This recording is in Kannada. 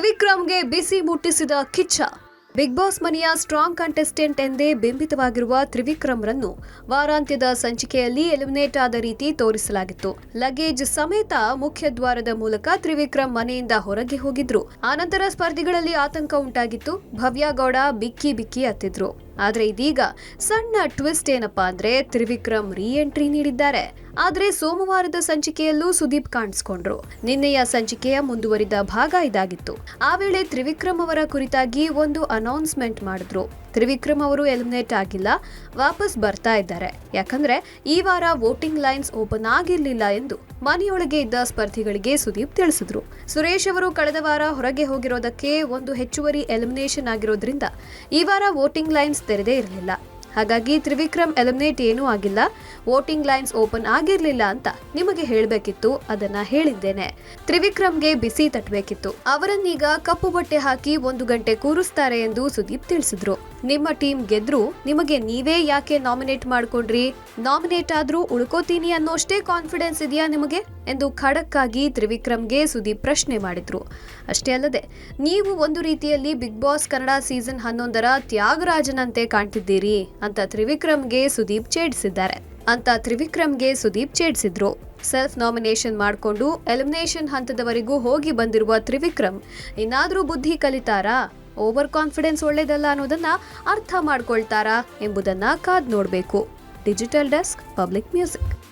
ತ್ರಿವಿಕ್ರಮ್ಗೆ ಬಿಸಿ ಮುಟ್ಟಿಸಿದ ಕಿಚ್ಚ. ಬಿಗ್ ಬಾಸ್ ಮನೆಯ ಸ್ಟ್ರಾಂಗ್ ಕಂಟೆಸ್ಟೆಂಟ್ ಎಂದೇ ಬಿಂಬಿತವಾಗಿರುವ ತ್ರಿವಿಕ್ರಮ್ರನ್ನು ವಾರಾಂತ್ಯದ ಸಂಚಿಕೆಯಲ್ಲಿ ಎಲಿಮಿನೇಟ್ ಆದ ರೀತಿ ತೋರಿಸಲಾಗಿತ್ತು. ಲಗೇಜ್ ಸಮೇತ ಮುಖ್ಯದ್ವಾರದ ಮೂಲಕ ತ್ರಿವಿಕ್ರಮ್ ಮನೆಯಿಂದ ಹೊರಗೆ ಹೋಗಿದ್ರು. ಆನಂತರ ಸ್ಪರ್ಧಿಗಳಲ್ಲಿ ಆತಂಕ ಉಂಟಾಗಿತ್ತು. ಭವ್ಯಗೌಡ ಬಿಕ್ಕಿ ಬಿಕ್ಕಿ ಹತ್ತಿದ್ರು. ಆದ್ರೆ ಇದೀಗ ಸಣ್ಣ ಟ್ವಿಸ್ಟ್ ಏನಪ್ಪಾ ಅಂದ್ರೆ ತ್ರಿವಿಕ್ರಮ್ ರೀ ಎಂಟ್ರಿ ನೀಡಿದ್ದಾರೆ. ಆದ್ರೆ ಸೋಮವಾರದ ಸಂಚಿಕೆಯಲ್ಲೂ ಸುದೀಪ್ ಕಾಣಿಸ್ಕೊಂಡ್ರು. ನಿನ್ನೆಯ ಸಂಚಿಕೆಯ ಮುಂದುವರಿದ ಭಾಗ ಇದಾಗಿತ್ತು. ಆ ವೇಳೆ ತ್ರಿವಿಕ್ರಮ್ ಅವರ ಕುರಿತಾಗಿ ಒಂದು ಅನೌನ್ಸ್ಮೆಂಟ್ ಮಾಡಿದ್ರು. ತ್ರಿವಿಕ್ರಮ್ ಅವರು ಎಲಿಮಿನೇಟ್ ಆಗಿಲ್ಲ, ವಾಪಸ್ ಬರ್ತಾ ಇದ್ದಾರೆ. ಯಾಕಂದ್ರೆ ಈ ವಾರ ವೋಟಿಂಗ್ ಲೈನ್ಸ್ ಓಪನ್ ಆಗಿರ್ಲಿಲ್ಲ ಎಂದು ಮನೆಯೊಳಗೆ ಇದ್ದ ಸ್ಪರ್ಧಿಗಳಿಗೆ ಸುದೀಪ್ ತಿಳಿಸಿದ್ರು. ಸುರೇಶ್ ಅವರು ಕಳೆದ ವಾರ ಹೊರಗೆ ಹೋಗಿರೋದಕ್ಕೆ ಒಂದು ಹೆಚ್ಚುವರಿ ಎಲಿಮಿನೇಷನ್ ಆಗಿರೋದ್ರಿಂದ ಈ ವಾರ ವೋಟಿಂಗ್ ಲೈನ್ಸ್ ತೆರೆದೇ ಇರಲಿಲ್ಲ. ಹಾಗಾಗಿ ತ್ರಿವಿಕ್ರಮ್ ಎಲಿಮಿನೇಟ್ ಏನೂ ಆಗಿಲ್ಲ. ವೋಟಿಂಗ್ ಲೈನ್ಸ್ ಓಪನ್ ಆಗಿರಲಿಲ್ಲ ಅಂತ ನಿಮಗೆ ಹೇಳಬೇಕಿತ್ತು, ಅದನ್ನ ಹೇಳಿದ್ದೇನೆ. ತ್ರಿವಿಕ್ರಮ್ಗೆ ಬಿಸಿ ತಟ್ಟಬೇಕಿತ್ತು ಅವರನ್ನೀಗ ಕಪ್ಪು ಬಟ್ಟೆ ಹಾಕಿ ಒಂದು ಗಂಟೆ ಕೂರಿಸ್ತಾರೆ ಎಂದು ಸುದೀಪ್ ತಿಳಿಸಿದ್ರು. ನಿಮ್ಮ ಟೀಮ್ ಗೆದ್ರು, ನಿಮಗೆ ನೀವೇ ಯಾಕೆ ನಾಮಿನೇಟ್ ಮಾಡ್ಕೊಂಡ್ರಿ? ನಾಮಿನೇಟ್ ಆದ್ರೂ ಉಳ್ಕೋತೀನಿ ಅನ್ನೋಷ್ಟೇ ಕಾನ್ಫಿಡೆನ್ಸ್ ಇದೆಯಾ ನಿಮಗೆ? ಎಂದು ಖಡಕ್ಕಾಗಿ ತ್ರಿವಿಕ್ರಮ್ಗೆ ಸುದೀಪ್ ಪ್ರಶ್ನೆ ಮಾಡಿದ್ರು. ಅಷ್ಟೇ ಅಲ್ಲದೆ, ನೀವು ಒಂದು ರೀತಿಯಲ್ಲಿ ಬಿಗ್ ಬಾಸ್ ಕನ್ನಡ ಸೀಸನ್ ಹನ್ನೊಂದರ ತ್ಯಾಗರಾಜನಂತೆ ಕಾಣ್ತಿದ್ದೀರಿ. ಅಂತ ತ್ರಿವಿಕ್ರಮ್ಗೆ ಸುದೀಪ್ ಛೇಡಿಸಿದ್ದಾರೆ. ಅಂತ ತ್ರಿವಿಕ್ರಮ್ಗೆ ಸುದೀಪ್ ಛೇಡಿಸಿದ್ರು. ಸೆಲ್ಫ್ ನಾಮಿನೇಷನ್ ಮಾಡಿಕೊಂಡು ಎಲಿಮಿನೇಷನ್ ಹಂತದವರೆಗೂ ಹೋಗಿ ಬಂದಿರುವ ತ್ರಿವಿಕ್ರಮ್, ಇನ್ನಾದರೂ ಬುದ್ಧಿ ಕಲಿತಾರಾ? ಓವರ್ ಕಾನ್ಫಿಡೆನ್ಸ್ ಒಳ್ಳೇದಲ್ಲ ಅನ್ನೋದನ್ನ ಅರ್ಥ ಮಾಡ್ಕೊಳ್ತಾರಾ ಎಂಬುದನ್ನ ಕಾದ್ ನೋಡಬೇಕು. Digital desk, Public Music.